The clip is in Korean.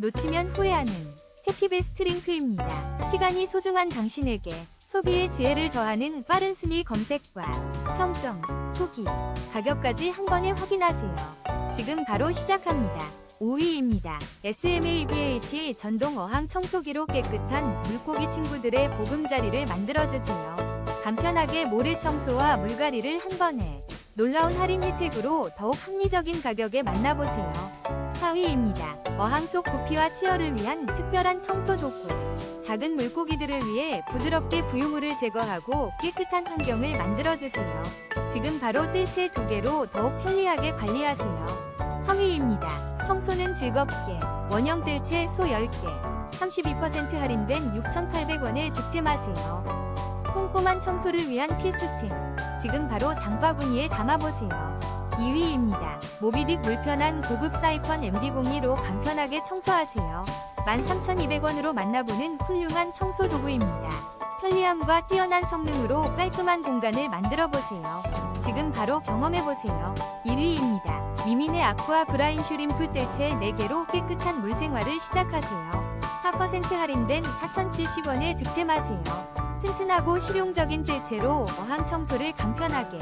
놓치면 후회하는 해피베스트 링크입니다. 시간이 소중한 당신에게 소비의 지혜를 더하는 빠른 순위 검색과 평점, 후기, 가격까지 한 번에 확인하세요. 지금 바로 시작합니다. 5위입니다. SMABAT 전동 어항 청소기로 깨끗한 물고기 친구들의 보금자리를 만들어주세요. 간편하게 모래 청소와 물갈이를 한 번에 놀라운 할인 혜택으로 더욱 합리적인 가격에 만나보세요. 4위입니다. 어항 속 구피와 치어를 위한 특별한 청소 도구. 작은 물고기들을 위해 부드럽게 부유물을 제거하고 깨끗한 환경을 만들어주세요. 지금 바로 뜰채 두 개로 더욱 편리하게 관리하세요. 3위입니다. 청소는 즐겁게 원형 뜰채 소 10개 32% 할인된 6,800원에 득템하세요. 꼼꼼한 청소를 위한 필수템 지금 바로 장바구니에 담아보세요. 2위입니다. 모비딕 물편한 고급 사이펀 MD02로 간편하게 청소하세요. 13,200원으로 만나보는 훌륭한 청소 도구입니다. 편리함과 뛰어난 성능으로 깔끔한 공간을 만들어보세요. 지금 바로 경험해보세요. 1위입니다. 미민의 아쿠아 브라인 슈림프 뜰채 4개로 깨끗한 물생활을 시작하세요. 4% 할인된 4,070원에 득템하세요. 튼튼하고 실용적인 뜰채로 어항 청소를 간편하게